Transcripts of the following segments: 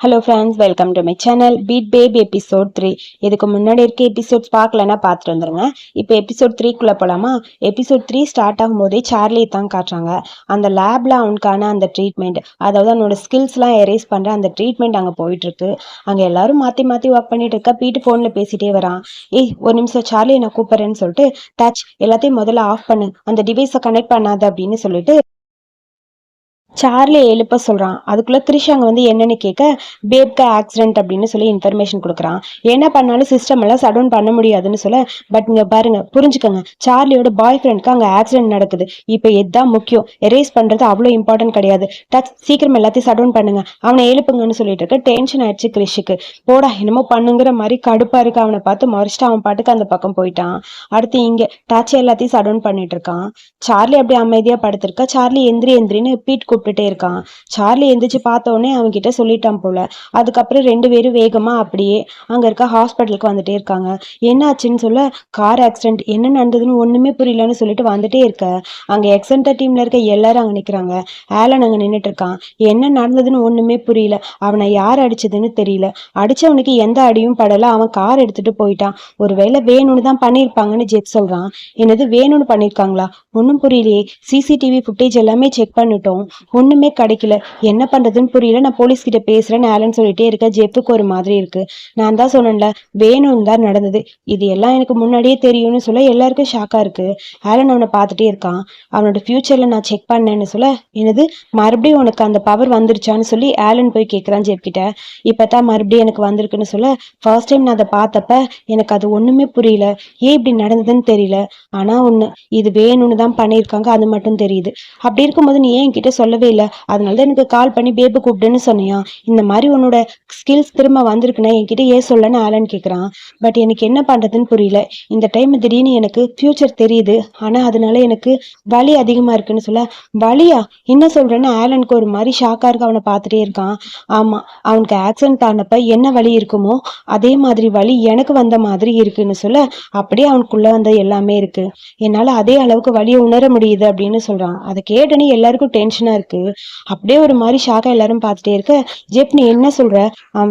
Hello friends welcome to my channel beat baby episode three இதுக்கு முன்னாடி இருக்க episodes பார்க்கலன்னா பார்த்துட்டு வந்துருங்க. இப்போ எபிசோட் த்ரீக்குள்ளே போகலாமா எபிசோட் த்ரீ ஸ்டார்ட் ஆகும்போதே சார்லி தான் காட்டுறாங்க. அந்த லேபில் அவனுக்கான அந்த ட்ரீட்மெண்ட் அதாவது அவனோட ஸ்கில்ஸ்லாம் எரேஸ் பண்ணுற அந்த ட்ரீட்மெண்ட் அங்கே போயிட்டுருக்கு. அங்கே எல்லாரும் மாற்றி மாற்றி ஒர்க் பண்ணிட்டு இருக்க பீட்டு ஃபோனில் பேசிகிட்டே வரான். ஏய் ஒரு நிமிஷம் சார்லி நான் கூப்பிட்றேன்னு சொல்லிட்டு டச் எல்லாத்தையும் முதல்ல ஆஃப் பண்ணு. அந்த டிவைஸை கனெக்ட் பண்ணாத அப்படின்னு சொல்லிட்டு சார்லி எழுப்ப சொல்றான். அதுக்குள்ள த்ரிஷ் அங்க வந்து என்னன்னு கேட்க பேப்கா ஆக்சிடென்ட் அப்படின்னு சொல்லி இன்ஃபர்மேஷன் கொடுக்குறான். என்ன பண்ணாலும் சிஸ்டம் எல்லாம் சடவுன் பண்ண முடியாதுன்னு சொல்ல பட் இங்கே பாருங்க புரிஞ்சுக்கோங்க. சார்லியோட பாய் ஃப்ரெண்ட்க்கு அங்க ஆக்சிடென்ட் நடக்குது. இப்போ எதுதான் முக்கியம்? எரேஸ் பண்றது அவ்வளோ இம்பார்ட்டன்ட் கிடையாது. டச் சீக்கிரம் எல்லாத்தையும் சடவுன் பண்ணுங்க. அவனை எழுப்புங்கன்னு சொல்லிட்டு இருக்க டென்ஷன் ஆயிடுச்சு கிரிஷுக்கு. போடா என்னமோ பண்ணுங்கிற மாதிரி கடுப்பா இருக்கு. அவனை பார்த்து மறைச்சிட்டு அவன் பாட்டுக்கு அந்த பக்கம் போயிட்டான். அடுத்து இங்க டச் எல்லாத்தையும் சடவுன் பண்ணிட்டு இருக்கான். சார்லி அப்படியே அமைதியா படுத்திருக்கா. சார்லி எந்திரி எந்திரின்னு பீட் கூப்பிட்டுட்டே இருக்கான். சார்லி எந்திரிச்சு பார்த்த உடனே சொல்லிட்டான் போல. அதுக்கப்புறம் ரெண்டு பேரும் வேகமா அப்படியே அங்க இருக்க ஹாஸ்பிட்டலுக்கு வந்துட்டே இருக்காங்க. என்ன ஆச்சுன்னு சொல்ல கார் ஆக்சிடென்ட் என்ன நடந்ததுன்னு ஒண்ணுமே புரியலன்னு சொல்லிட்டு வந்துட்டே இருக்க. அங்க எக்ஸென்டர் டீம்ல இருக்க எல்லாரும் அங்க நிக்கிறாங்க. ஆலன் அங்கே நின்னுட்டு இருக்கான். என்ன நடந்ததுன்னு ஒண்ணுமே புரியல. அவனை யார் அடிச்சதுன்னு தெரியல. அடிச்சவனுக்கு எந்த அடியும் படல. அவன் கார் எடுத்துட்டு போயிட்டான். ஒருவேளை வேணும்னு தான் பண்ணியிருப்பாங்கன்னு ஜெட் சொல்றான். என்னது வேணும்னு பண்ணியிருக்காங்களா? ஒன்றும் புரியலையே. சிசிடிவி ஃபுட்டேஜ் எல்லாமே செக் பண்ணிட்டோம். ஒன்றுமே கிடைக்கல. என்ன பண்ணுறதுன்னு புரியல. நான் போலீஸ் கிட்ட பேசுறேன்னு ஆலன் சொல்லிட்டே இருக்க. ஜெப்புக்கு ஒரு மாதிரி இருக்கு. நான் தான் சொன்னேன்ல வேணும்னு தான் நடந்தது. இது எல்லாம் எனக்கு முன்னாடியே தெரியும்னு சொல்ல எல்லாருக்கும் ஷாக்காக இருக்கு. ஆலன் அவனை பார்த்துட்டே இருக்கான். அவனோட ஃப்யூச்சரில் நான் செக் பண்ணேன்னு சொல்ல என்னது மறுபடியும் உனக்கு அந்த பவர் வந்துருச்சான்னு சொல்லி ஆலன் போய் கேட்குறான் ஜெப்கிட்ட இப்போ தான் மறுபடியும் எனக்கு வந்திருக்குன்னு சொல்ல ஃபர்ஸ்ட் டைம் நான் அதை பார்த்தப்ப எனக்கு அது ஒன்றுமே புரியல. ஏன் இப்படி நடந்ததுன்னு தெரியல. ஆனால் ஒன்று இது வேணும்னு தான் பண்ணியிருக்காங்க. அது மட்டும் தெரியுது. அப்படி இருக்கும்போது நீ ஏன் என்கிட்ட சொல்லவே இல்லை அதனால தான் எனக்கு கால் பண்ணி பேபு கூப்பிடுன்னு சொன்னியா. இந்த மாதிரி உன்னோட ஸ்கில்ஸ் திரும்ப வந்திருக்குன்னா என்கிட்ட ஏன் சொல்லன்னு ஆலன் கேட்குறான் பட் எனக்கு என்ன பண்றதுன்னு புரியல. இந்த டைம் திடீர்னு எனக்கு ஃபியூச்சர் தெரியுது. ஆனா அதனால எனக்கு வலி அதிகமா இருக்குன்னு சொல்ல வலியா? என்ன சொல்றேன்னு ஆலனுக்கு ஒரு மாதிரி ஷாக்கா இருக்கு அவனை பார்த்துட்டே இருக்கான். ஆமா அவனுக்கு ஆக்சிடென்ட் ஆனப்ப என்ன வலி இருக்குமோ அதே மாதிரி வலி எனக்கு வந்த மாதிரி இருக்குன்னு சொல்ல அப்படியே அவனுக்குள்ள வந்த எல்லாமே இருக்கு. என்னால அதே அளவுக்கு வலியை உணர முடியுது அப்படின்னு சொல்றான். அதை கேட்டனே எல்லாருக்கும் டென்ஷனா இருக்கு அப்படியே ஒரு மாதிரி ஷாக்கா எல்லாரும் பார்த்துட்டே இருக்க ஜெப் நீ என்ன சொல்ற?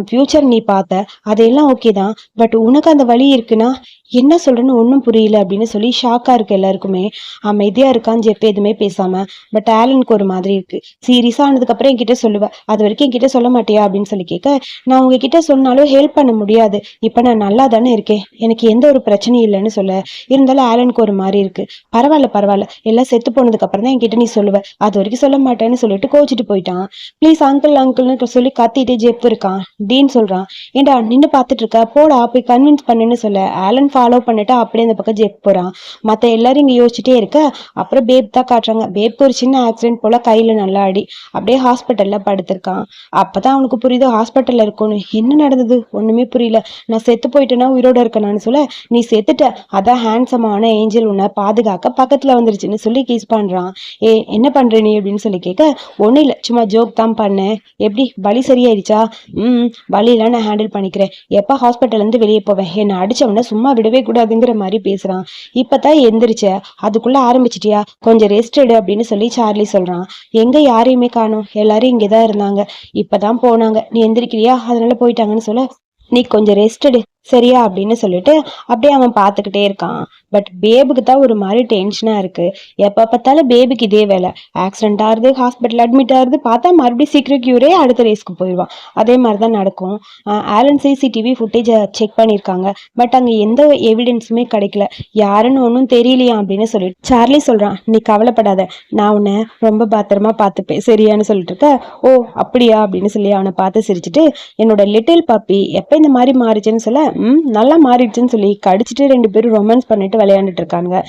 ஃபியூச்சர் நீ பார்த்த. அதெல்லாம் ஓகே தான். பட் உனக்கு அந்த வழி இருக்குன்னா என்ன சொல்றேன்னு ஒன்றும் புரியல அப்படின்னு சொல்லி ஷாக்கா இருக்கு எல்லாருக்குமே அமைதியா இருக்கான் ஜெப் எதுவுமே பேசாம பட் ஆலனுக்கு ஒரு மாதிரி இருக்கு. சீரியஸா ஆனதுக்கு அப்புறம் என்கிட்ட சொல்லுவ. அது வரைக்கும் என்கிட்ட சொல்ல மாட்டியா? அப்படின்னு சொல்லி கேட்க நான் உங்ககிட்ட சொன்னாலும் ஹெல்ப் பண்ண முடியாது. இப்ப நான் நல்லா தானே இருக்கேன். எனக்கு எந்த ஒரு பிரச்சனையும் இல்லைன்னு சொல்ல. இருந்தாலும் ஆலனுக்கு ஒரு மாதிரி இருக்கு. பரவாயில்ல பரவாயில்ல. எல்லாம் செத்து போனதுக்கு அப்புறம் தான் என்கிட்ட நீ சொல்லுவ. அது வரைக்கும் சொல்ல மாட்டேன்னு சொல்லிட்டு கோச்சிட்டு போயிட்டான். ப்ளீஸ் அங்கிள் அங்கிள்னு சொல்லி கத்திட்டு ஜெப் இருக்கான். டீன் சொல்றான் ஏண்டா நின்னு பார்த்துட்டு இருக்க? போடா போய் கன்வின்ஸ் பண்ணுன்னு சொல்ல. ஆலன் ஃபாலோ பண்ணிட்டு அப்படியே அந்த பக்கம் ஜெப் போறான். மத்த எல்லாரும் இங்க யோசிச்சுட்டே இருக்க அப்புறம் பேப் தான் காட்டுறாங்க. பேப்க்கு ஒரு சின்ன ஆக்சிடென்ட் போல கையில நல்லா அடி அப்படியே ஹாஸ்பிட்டல்ல படுத்திருக்கான். அப்பதான் அவனுக்கு புரியுது ஹாஸ்பிட்டல்ல இருக்கணும். என்ன நடந்தது? ஒண்ணுமே புரியல. நான் செத்து போயிட்டேன்னா உயிரோட இருக்கணும்னு சொல்ல நீ செத்துட்ட. அதான் ஹேண்ட்ஸமான ஏஞ்சல் உன்னை பாதுகாக்க பக்கத்துல வந்துருச்சுன்னு சொல்லி கிஸ் பண்றான். ஏ என்ன பண்ற நீ? அப்படின்னு சொல்லி கேட்க ஒண்ணும் இல்லை சும்மா ஜோக் தான் பண்ணேன். எப்படி? வலி சரியாயிடுச்சா? ம் வலியெல்லாம் நான் ஹேண்டில் பண்ணிக்கிறேன். எப்போ ஹாஸ்பிட்டல்ல இருந்து வெளியே போவேன்? என்னை அடிச்சவன சும்மா விடவே கூடாதுங்கிற மாதிரி பேசுறான். இப்பதான் எந்திரிச்ச. அதுக்குள்ள ஆரம்பிச்சிட்டியா? கொஞ்சம் ரெஸ்ட் எடு அப்படின்னு சொல்லி சார்லி சொல்றான். எங்க யாரையுமே காணும். எல்லாரும் இங்கே தான் இருந்தாங்க. இப்போ தான் போனாங்க. நீ எந்திரிக்கிறியா? அதனால போயிட்டாங்கன்னு சொல்ல. நீ கொஞ்சம் ரெஸ்ட் எடு. சரியா அப்படின்னு சொல்லிட்டு அப்படியே அவன் பார்த்துக்கிட்டே இருக்கான். பட் பேபுக்கு தான் ஒரு மாதிரி டென்ஷனாக இருக்குது எப்போ பார்த்தாலும் பேபிக்கு இதே வேலை. ஆக்சிடென்ட் ஆகுது ஹாஸ்பிட்டல் அட்மிட் ஆகுது பார்த்தா மறுபடியும் சீக்கிரம் கியூரே அடுத்த ரேஸ்க்கு போயிடுவான். அதே மாதிரி தான் நடக்கும். ஆலன் சிசிடிவி ஃபுட்டேஜை செக் பண்ணியிருக்காங்க. பட் அங்கே எந்த எவிடன்ஸுமே கிடைக்கல. யாருன்னு ஒன்றும் தெரியலையா அப்படின்னு சொல்லிட்டு சார்லி சொல்கிறான் நீ கவலைப்படாத. நான் உன்னை ரொம்ப பத்திரமா பார்த்துப்பேன். சரியான்னு சொல்லிட்டு இருக்க. ஓ அப்படியா? அப்படின்னு சொல்லி அவனை பார்த்து சிரிச்சுட்டு என்னோட லிட்டில் பப்பி எப்போ இந்த மாதிரி மாறிச்சுன்னு சொல்ல? நல்லா மாறிடுச்சுன்னு சொல்லி கடிச்சிட்டு ரெண்டு பேரும் ரொமான்ஸ் பண்ணிட்டு விளையாண்டுட்டு இருக்காங்க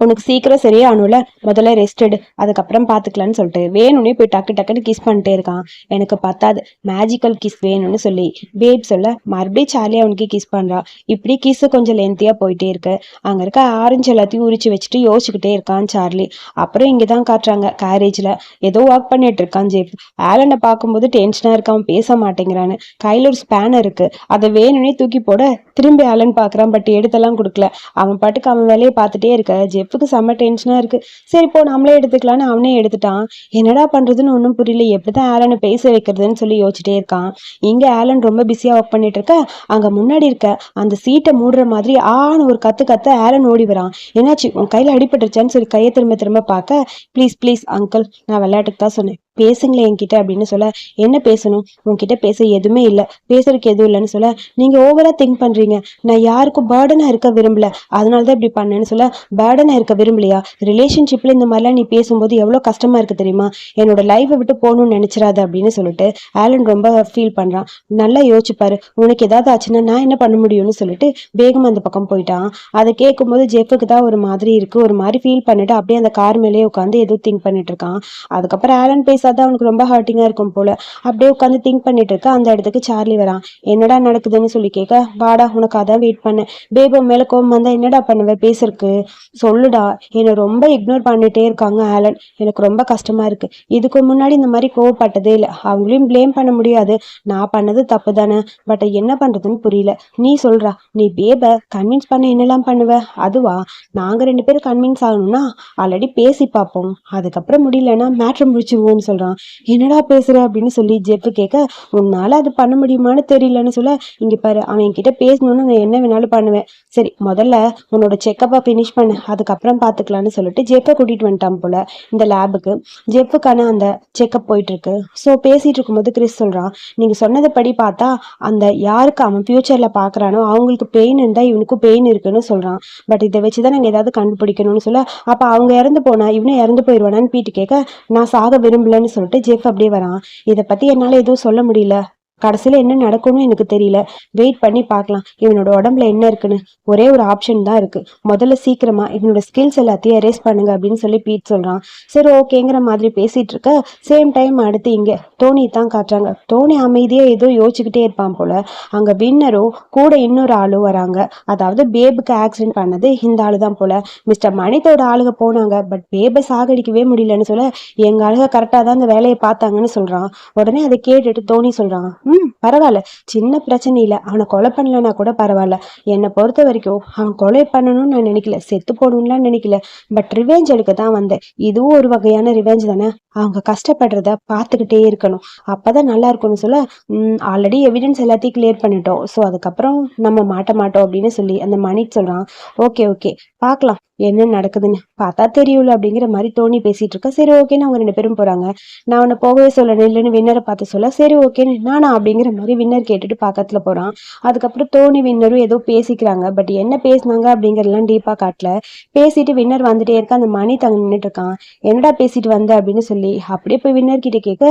உனக்கு சீக்கிரம் சரியாகணும்ல முதல்ல ரெஸ்ட் எடு அதுக்கப்புறம் பார்த்துக்கலான்னு சொல்லிட்டு வேணும்னே போய் டக்கு டக்குன்னு கிஸ் பண்ணிட்டே இருக்கான். எனக்கு பத்தாது மேஜிக்கல் கிஸ் வேணும்னு சொல்லி. பேப் சொல்ல மறுபடியும் சார்லி அவனுக்கு கிஸ் பண்றான் இப்படி கிஸ் கொஞ்சம் லென்த்தியா போயிட்டே இருக்கு. அங்க இருக்க ஆரஞ்சு எல்லாத்தையும் உரிச்சு வச்சுட்டு யோசிச்சுக்கிட்டே இருக்கான் சார்லி அப்புறம் இங்கதான் காட்டுறாங்க கேரேஜ்ல ஏதோ ஒர்க் பண்ணிட்டு இருக்கான் ஜேப் ஆலனை பார்க்கும்போது டென்ஷனா இருக்கான் பேச மாட்டேங்கிறான்னு. கையில ஒரு ஸ்பேனர் இருக்கு. அதை வேணும்னே தூக்கி போட அதோட திரும்பி அலன் பார்க்குறான் பட் எடுத்தெல்லாம் கொடுக்கல. அவன் பாட்டுக்கு அவன் வேலையை பார்த்துட்டே இருக்க. ஜெஃபுக்கு செம்ம டென்ஷனாக இருக்கு. சரி போ நம்மளே எடுத்துக்கலான்னு அவனே எடுத்துட்டான். என்னடா பண்ணுறதுன்னு ஒன்றும் புரியல. எப்படி தான் ஆலனை பேச வைக்கிறதுன்னு சொல்லி யோசிச்சுட்டே இருக்கான். இங்கே ஆலன் ரொம்ப பிஸியாக ஒர்க் பண்ணிட்டு இருக்க. அங்கே முன்னாடி இருக்க அந்த சீட்டை மூடுற மாதிரி ஆன்னு ஒரு கத்து கத்த ஆலன் ஓடி வரான். என்னாச்சு உன் கையில் அடிபட்டுருச்சான்னு சொல்லி கையை திரும்ப திரும்ப பார்க்க ப்ளீஸ் ப்ளீஸ் அங்கிள் நான் விளையாட்டுக்கு தான் சொன்னேன். பேசுங்களேன் என்கிட்ட அப்படின்னு சொல்ல என்ன பேசணும்? உன்கிட்ட பேச எதுவுமே இல்லை. பேசுறதுக்கு எதுவும் இல்லைன்னு சொல்ல நீங்க ஓவரா திங்க் பண்றீங்க. நான் யாருக்கும் பேர்டனா இருக்க விரும்பல. அதனால தான் இப்படி பண்ணேன்னு சொல்ல பேர்டனா இருக்க விரும்பலையா? ரிலேஷன்ஷிப்ல இந்த மாதிரிலாம் நீ பேசும்போது எவ்வளவு கஷ்டமா இருக்கு தெரியுமா? என்னோட லைஃபை விட்டு போகணும்னு நினைச்சிடாத அப்படின்னு சொல்லிட்டு ஆலன் ரொம்ப ஃபீல் பண்றான். நல்லா யோசிச்சுப்பாரு. உனக்கு ஏதாவது ஆச்சுன்னா நான் என்ன பண்ண முடியும்னு சொல்லிட்டு வேகம் அந்த பக்கம் போயிட்டான். அதை கேட்கும்போது ஜெஃபுக்கு தான் ஒரு மாதிரி இருக்கு. ஒரு மாதிரி ஃபீல் பண்ணிட்டு அப்படியே அந்த கார் மேலேயே உட்காந்து எதுவும் திங்க் பண்ணிட்டு இருக்கான். அதுக்கப்புறம் ஆலன் பேசாத அவனுக்கு ரொம்ப ஹர்ட்டிங்காக இருக்கும் போல. அப்படியே உட்காந்து திங்க் பண்ணிட்டு இருக்க அந்த இடத்துக்கு சார்லி வரான் என்னடா நடக்குதுன்னு சொல்லி கேட்க வாடா உனக்கு அதான் வெயிட் பண்ணேன். பேபோ மேல கோபம் வந்தா என்னடா பண்ணுவ பேசுறக்கு சொல்லுடா. என்னை ரொம்ப இக்னோர் பண்ணிட்டே இருக்காங்க ஆலன். எனக்கு ரொம்ப கஷ்டமா இருக்கு. இதுக்கு முன்னாடி இந்த மாதிரி கோவப்பட்டதே இல்லை. அவங்களையும் ப்ளேம் பண்ண முடியாது. நான் பண்ணது தப்பு தானே. பட் என்ன பண்றதுன்னு புரியல. நீ சொல்றா நீ பேப கன்வின்ஸ் பண்ண என்னெல்லாம் பண்ணுவ? அதுவா? நாங்க ரெண்டு பேரும் கன்வின்ஸ் ஆகணும்னா ஆல்ரெடி பேசி பார்ப்போம். அதுக்கப்புறம் முடியலன்னா மேட்ரு முடிச்சிருவோம்னு சொல்கிறான் என்னடா பேசுற? அப்படின்னு சொல்லி ஜெப்பு கேட்க உன்னால அது பண்ண முடியுமான்னு தெரியலன்னு சொல்ல இங்க பாரு அவன் கிட்ட பேசணும்னு நான் என்ன வேணாலும் பண்ணுவேன். சரி முதல்ல உன்னோட செக்கப்பை ஃபினிஷ் பண்ணு அதுக்கப்புறம் பார்த்துக்கலான்னு சொல்லிட்டு ஜெப்பை கூட்டிட்டு வந்துட்டான் போல இந்த லேபுக்கு ஜெப்புக்கான அந்த செக்கப் போயிட்டு இருக்கு. ஸோ பேசிட்டு இருக்கும்போது கிறிஸ் சொல்றான் நீங்க சொன்னதுபடி பார்த்தா அந்த யாருக்கு அவன் ஃப்யூச்சரில் பாக்குறானோ அவங்களுக்கு பெயின் இருந்தா இவனுக்கும் பெயின் இருக்குன்னு சொல்றான். பட் இதை வச்சுதான் நாங்க ஏதாவது கண்டுபிடிக்கணும்னு சொல்ல அப்ப அவங்க இறந்து போனா இவனும் இறந்து போயிடுவானான்னு பீட்டு கேட்க நான் சாக விரும்பல விரும்பலன்னு சொல்லிட்டு ஜெஃப் அப்படியே வரான். இதை பத்தி என்னால எதுவும் சொல்ல முடியல. கடைசியில் என்ன நடக்கும்னு எனக்கு தெரியல. வெயிட் பண்ணி பார்க்கலாம். இவனோட உடம்புல என்ன இருக்குன்னு? ஒரே ஒரு ஆப்ஷன் தான் இருக்கு. முதல்ல சீக்கிரமா இவனோட ஸ்கில்ஸ் எல்லாத்தையும் அரேஸ் பண்ணுங்க அப்படின்னு சொல்லி பீட் சொல்றான். சரி ஓகேங்கிற மாதிரி பேசிட்டு இருக்க. சேம் டைம் அடுத்து இங்க தோனி தான் காட்டுறாங்க. தோனி அமைதியாக ஏதோ யோசிச்சுக்கிட்டே இருப்பான் போல. அங்க வின்னரும் கூட இன்னொரு ஆளும் வராங்க. அதாவது பேபுக்கு ஆக்சிடென்ட் பண்ணது இந்த ஆளு தான் போல. மிஸ்டர் மணித்தோட ஆளுங்க போனாங்க. பட் பேபை சாகடிக்கவே முடியலன்னு சொல்ல எங்க ஆளுங்க கரெக்டாக தான் அந்த வேலையை பார்த்தாங்கன்னு சொல்றான். உடனே அதை கேட்டுட்டு தோனி சொல்றான் ம் பரவாயில்ல. சின்ன பிரச்சனை இல்லை அவனை கொலை பண்ணலன்னா கூட பரவாயில்ல. என்னை பொறுத்த வரைக்கும் அவன் கொலை பண்ணணும்னு நான் நினைக்கல. செத்து போடணும்லாம் நினைக்கல. பட் ரிவெஞ்ச் எடுக்க தான் வந்தேன். இதுவும் ஒரு வகையான ரிவெஞ்ச் தானே? அவங்க கஷ்டப்படுறத பார்த்துக்கிட்டே இருக்கணும். அப்பதான் நல்லா இருக்கும்னு சொல்ல ஆல்ரெடி எவிடன்ஸ் எல்லாத்தையும் கிளியர் பண்ணிட்டோம். ஸோ அதுக்கப்புறம் நம்ம மாட்ட மாட்டோம் அப்படின்னு சொல்லி அந்த மணி சொல்றான். ஓகே ஓகே பார்க்கலாம். என்ன நடக்குதுன்னு பார்த்தா தெரியல அப்படிங்கிற மாதிரி தோணி பேசிட்டு இருக்கா. சரி ஓகேன்னு அவங்க ரெண்டு பேரும் போறாங்க. நான் உன்னை போகவே சொல்ல இல்லைன்னு வின்னரை பார்த்து சொல்ல. சரி ஓகேன்னு நானா அப்படிங்கிற மாதிரி வின்னர் கேட்டுட்டு பக்கத்துல போறான். அதுக்கப்புறம் தோனி வின்னரும் ஏதோ பேசிக்கிறாங்க. பட் என்ன பேசினாங்க அப்படிங்கறதெல்லாம் டீப்பா காட்டல. பேசிட்டு வின்னர் வந்துட்டே இருக்க. அந்த மணி தங்க நின்றுட்டு இருக்கான். என்னடா பேசிட்டு வந்த அப்படின்னு சொல்லி அப்படியே போய் வின்னர் கிட்ட கேட்க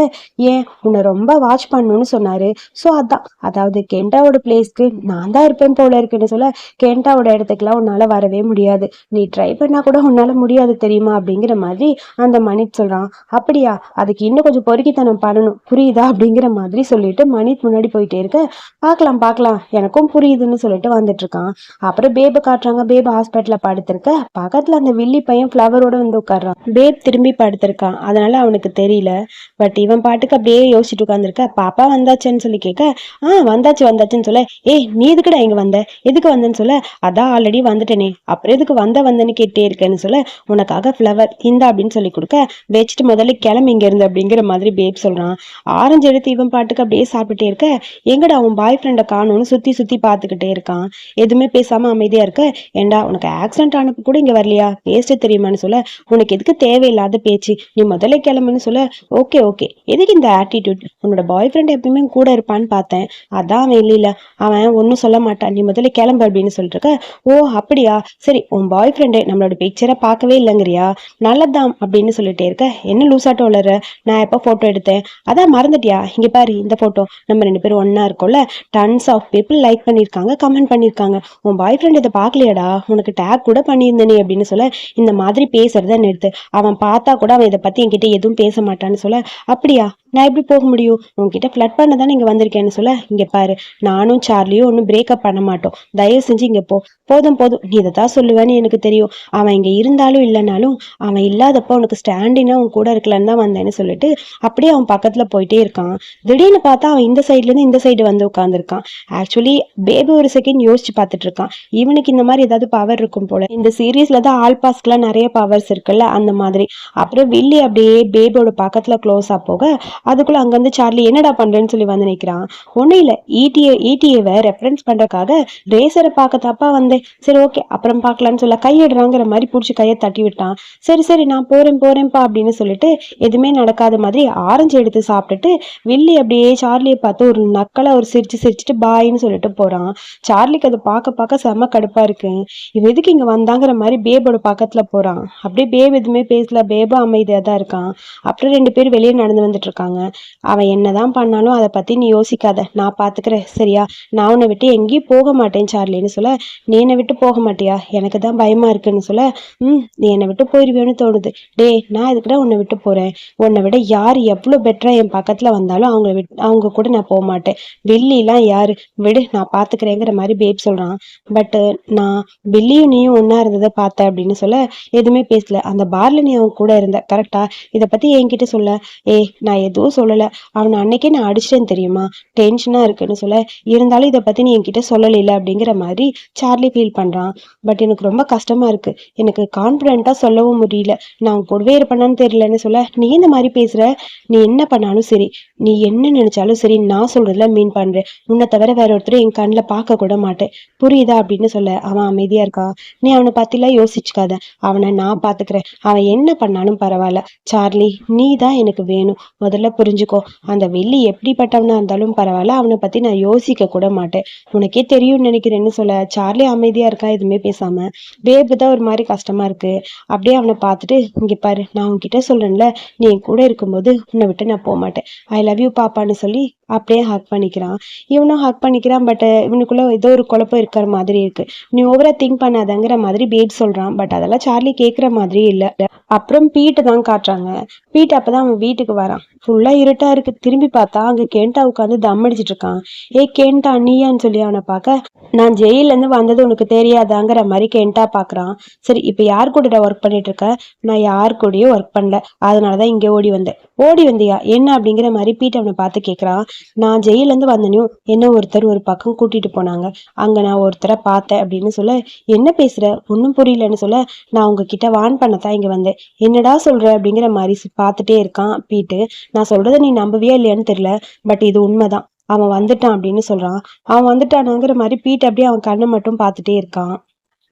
ஏன் உன்னை ரொம்ப வாட்ச் பண்ணணும்னு சொன்னாரு. ஸோ அதான். அதாவது கெண்டாவோட பிளேஸ்க்கு நான் தான் இருப்பேன் போல இருக்குன்னு சொல்ல கெண்டாவோட இடத்துக்குலாம் உன்னால வரவே முடியாது. நீ ட்ரை பண்ணால் கூட உன்னால் முடியாது தெரியுமா? அப்படிங்கிற மாதிரி அந்த மணித் சொல்கிறான் அப்படியா? அதுக்கு இன்னும் கொஞ்சம் பொறுக்கித்தனம் பண்ணணும். புரியுதா? அப்படிங்கிற மாதிரி சொல்லிட்டு மணித் முன்னாடி போயிட்டே இருக்க. பார்க்கலாம் பார்க்கலாம். எனக்கும் புரியுதுன்னு சொல்லிட்டு வந்துட்டுருக்கான் அப்புறம் பேபை காட்டுறாங்க. பேப் ஹாஸ்பிட்டலில் படுத்திருக்க. பக்கத்தில் அந்த வில்லி பையன் ஃப்ளவரோட வந்து உட்காடுறான் பேப் திரும்பி படுத்திருக்கான். அதனால அவனுக்கு தெரியல. பட் இவன் பாட்டுக்கு அப்படியே யோசிச்சுட்டு உட்காந்துருக்க பாப்பா வந்தாச்சுன்னு சொல்லி கேட்க ஆ வந்தாச்சு வந்தாச்சுன்னு சொல்ல. ஏய் நீ எதுக்குடா இங்கே வந்த? எதுக்கு வந்தேன்னு சொல்ல? அதான் ஆல்ரெடி வந்துட்டேனே. அப்புறம் எதுக்கு வந்த வந்தேன்னு பண்ணிக்கிட்டே இருக்கேன்னு சொல்ல உனக்காக ஃப்ளவர் இந்த அப்படின்னு சொல்லி கொடுக்க வச்சுட்டு முதல்ல கிளம்பி இங்க இருந்து அப்படிங்கிற மாதிரி பேப் சொல்றான். ஆரஞ்சு எடுத்து இவன் பாட்டுக்கு அப்படியே சாப்பிட்டுட்டே இருக்க. எங்கடா அவன் பாய் ஃப்ரெண்டை காணும்னு சுத்தி சுத்தி பார்த்துக்கிட்டே இருக்கான். எதுவுமே பேசாம அமைதியா இருக்க. ஏண்டா உனக்கு ஆக்சிடென்ட் ஆனப்ப கூட இங்க வரலையா? பேச தெரியுமான்னு சொல்ல உனக்கு எதுக்கு தேவையில்லாத பேச்சு? நீ முதல்ல கிளம்புன்னு சொல்ல ஓகே ஓகே எதுக்கு இந்த ஆட்டிடியூட் உன்னோட பாய் ஃப்ரெண்ட் எப்பயுமே கூட இருப்பான்னு பார்த்தேன். அதான் அவன் இல்லையில அவன் ஒன்றும் சொல்ல மாட்டான். நீ முதல்ல கிளம்பு அப்படின்னு சொல்லிட்டு இருக்க. ஓ அப்படியா? சரி உன் பாய் ஃப்ரெண்டு நம்மளோட பிக்சரை பார்க்கவே இல்லைங்கிறியா? நல்லதாம் அப்படின்னு சொல்லிட்டே இருக்க. என்ன லூசாட்டோ வளர நான் எப்போ ஃபோட்டோ எடுத்தேன்? அதான் மறந்துட்டியா? இங்க பாரு இந்த ஃபோட்டோ நம்ம ரெண்டு பேரும் ஒன்னா இருக்கோம்ல. டன்ஸ் ஆஃப் பீப்புள் லைக் பண்ணியிருக்காங்க கமெண்ட் பண்ணியிருக்காங்க. உன் பாய் ஃப்ரெண்ட் இதை பார்க்கலையாடா? உனக்கு டேக் கூட பண்ணியிருந்தனே அப்படின்னு சொல்ல இந்த மாதிரி பேசுறத நிறுத்து. அவன் பார்த்தா கூட அவன் இதை பத்தி என்கிட்ட எதுவும் பேச மாட்டான்னு சொல்ல அப்படியா? நான் எப்படி போக முடியும்? உன்கிட்ட ஃப்ளட் பண்ண தானே இங்கே வந்திருக்கேன்னு சொல்ல? இங்கே பாரு நானும் சார்லியும் ஒன்றும் பிரேக்கப் பண்ண மாட்டோம். தயவு செஞ்சு இங்கே போ. போதும் போதும். நீ இதை தான் சொல்லுவேன்னு எனக்கு தெரியும். அவன் இங்கே இருந்தாலும் இல்லைனாலும் அவன் இல்லாதப்போ உனக்கு ஸ்டாண்டினா உன் கூட இருக்கலன்னு தான் வந்தேன்னு சொல்லிட்டு அப்படியே அவன் பக்கத்தில் போயிட்டே இருக்கான். திடீர்னு பார்த்தா அவன் இந்த சைட்லேருந்து இந்த சைடு வந்து உட்காந்துருக்கான் ஆக்சுவலி பேபி ஒரு செகண்ட் யோசிச்சு பார்த்துட்டு இருக்கான். இவனுக்கு இந்த மாதிரி ஏதாவது பவர் இருக்கும் போல. இந்த சீரீஸ்ல தான் ஆல் பாஸ்க்குலாம் நிறைய பவர்ஸ் இருக்குல்ல அந்த மாதிரி. அப்புறம் வில்லி அப்படியே பேபியோட பக்கத்துல க்ளோஸா போக அதுக்குள்ள அங்கிருந்து சார்லி என்னடா பண்றேன்னு சொல்லி வந்து நினைக்கிறான் ஒன்றும் இல்லை இடிஏ இடிஏவை ரெஃபரன்ஸ் பண்றதுக்காக ரேசரை பார்க்க தப்பா வந்தேன். சரி ஓகே அப்புறம் பார்க்கலான்னு சொல்ல கையிடுறாங்கிற மாதிரி பிடிச்சி கையை தட்டி விட்டான். சரி சரி நான் போறேன் போறேன்ப்பா அப்படின்னு சொல்லிட்டு எதுவுமே நடக்காத மாதிரி ஆரஞ்சு எடுத்து சாப்பிட்டுட்டு வில்லி அப்படியே சார்லியை பார்த்து ஒரு நக்கலா ஒரு சிரிச்சு சிரிச்சுட்டு பாய்ன்னு சொல்லிட்டு போறான். சார்லிக்கு அதை பார்க்க பார்க்க செம்ம கடுப்பா இருக்கு. இவன் எதுக்கு இங்க வந்தாங்கிற மாதிரி பேபோட பக்கத்துல போறான். அப்படியே பேப் எதுவுமே பேசல பேபா அமைதியா தான் இருக்கான். அப்புறம் ரெண்டு பேரும் வெளியே நடந்து வந்துட்டு இருக்கான் இருக்காங்க அவன் என்னதான் பண்ணாலும் அதை பத்தி நீ யோசிக்காத. நான் பாத்துக்கிறேன். சரியா? நான் உன்னை விட்டு எங்கேயும் போக மாட்டேன் சார்லின்னு சொல்ல. நீ என்னை விட்டு போக மாட்டியா? எனக்கு தான் பயமா இருக்குன்னு சொல்ல. ம் நீ என்னை விட்டு போயிருவியோன்னு தோணுது. டேய் நான் இதுக்கிட்ட உன்னை விட்டு போறேன்? உன்னை விட யார் எவ்வளோ பெட்டரா என் பக்கத்துல வந்தாலும் அவங்கள விட் அவங்க கூட நான் போக மாட்டேன். வில்லிலாம் யாரு? விடு நான் பாத்துக்கிறேங்கிற மாதிரி பேப் சொல்றான். பட் நான் வில்லியும் நீயும் ஒன்னா இருந்ததை பார்த்தேன் அப்படின்னு சொல்ல எதுவுமே பேசல. அந்த பார்ல நீ அவன் கூட இருந்த. கரெக்டா இதை பத்தி என்கிட்ட சொல்ல. ஏ நான் எது எதுவும் சொல்லல. அவனை அன்னைக்கே நான் அடிச்சிட்டேன்னு தெரியுமா? டென்ஷனா இருக்குன்னு சொல்ல இருந்தாலும் இதை பத்தி நீ என்கிட்ட சொல்லல அப்படிங்கிற மாதிரி சார்லி ஃபீல் பண்றான். பட் எனக்கு ரொம்ப கஷ்டமா இருக்கு. எனக்கு கான்ஃபிடென்ட்டாக சொல்லவும் முடியல. நான் கூடவே இருப்பேனான்னு தெரியலன்னு சொல்ல நீ இந்த மாதிரி பேசுற? நீ என்ன பண்ணாலும் சரி. நீ என்ன நினைச்சாலும் சரி நான் சொல்றதுல மீன் பண்ணுறேன் உன்னை தவிர வேற ஒருத்தர் என் கண்ணில் பார்க்க கூட மாட்டேன். புரியுதா? அப்படின்னு சொல்ல அவன் அமைதியா இருக்கான் நீ அவனை பத்திலாம் யோசிச்சுக்காத. அவனை நான் பாத்துக்கிறேன். அவன் என்ன பண்ணாலும் பரவாயில்ல. சார்லி நீ தான் எனக்கு வேணும். முதல்ல புரிஞ்சுக்கோ. அந்த வெள்ளி எப்படிப்பட்டவனா இருந்தாலும் பரவாயில்ல அவனை பத்தி நான் யோசிக்க கூட மாட்டேன். உனக்கே தெரியும்னு நினைக்கிறேன்னு சொல்ல சார்லி அமைதியா இருக்கா எதுவுமே பேசாம? பேபு தான் ஒரு மாதிரி கஷ்டமா இருக்கு. அப்படியே அவனை பார்த்துட்டு இங்க பாரு நான் உன்கிட்ட சொல்றேன்ல நீ என் கூட இருக்கும்போது உன்னை விட்டு நான் போக மாட்டேன். ஐ லவ் யூ பாப்பான்னு சொல்லி அப்படியே ஹக் பண்ணிக்கிறான். இவனும் ஹக் பண்ணிக்கிறான் பட் இவனுக்குள்ள ஏதோ ஒரு குழப்பம் இருக்கிற மாதிரி இருக்கு. நீ ஓவரா திங்க் பண்ணாதங்கிற மாதிரி பேட் சொல்றான் பட் அதெல்லாம் சார்லி கேட்குற மாதிரி இல்ல. அப்புறம் பீட்டை தான் காட்டுறாங்க. பீட் அப்பதான் அவன் வீட்டுக்கு வரான். ஃபுல்லாக இருட்டா இருக்கு. திரும்பி பார்த்தா அங்க கேண்டா உட்காந்து தம் அடிச்சிட்டு இருக்கான். ஏ கேண்டா நீயான்னு சொல்லி அவனை பார்க்க நான் ஜெயிலேருந்து வந்தது உனக்கு தெரியாதாங்கிற மாதிரி கேண்டா பாக்குறான் சரி இப்ப யார் கூட ஒர்க் பண்ணிட்டு இருக்க? நான் யார் கூடயும் ஒர்க் பண்ணல. அதனாலதான் இங்க ஓடி வந்தேன். ஓடி வந்தியா? என்ன அப்படிங்கிற மாதிரி பீட் அவனை பார்த்து கேட்குறான் நான் ஜெயிலேருந்து வந்தனையும் என்ன ஒருத்தர் ஒரு பக்கம் கூட்டிட்டு போனாங்க. அங்க நான் ஒருத்தரை பார்த்தேன் அப்படின்னு சொல்ல என்ன பேசுற? ஒன்றும் புரியலன்னு சொல்ல நான் உங்ககிட்ட வான் பண்ணத்தான் இங்கே வந்தேன். என்னடா சொல்ற? அப்படிங்கிற மாதிரி பார்த்துட்டே இருக்கான் பீட்டு. நான் சொல்றதை நீ நம்பவே இல்லையான்னு தெரியல பட் இது உண்மைதான். அவன் வந்துட்டான் அப்படின்னு சொல்றான். அவன் வந்துட்டானுங்கிற மாதிரி பீட் அப்படியே அவன் கண்ணை மட்டும் பார்த்துட்டே இருக்கான்.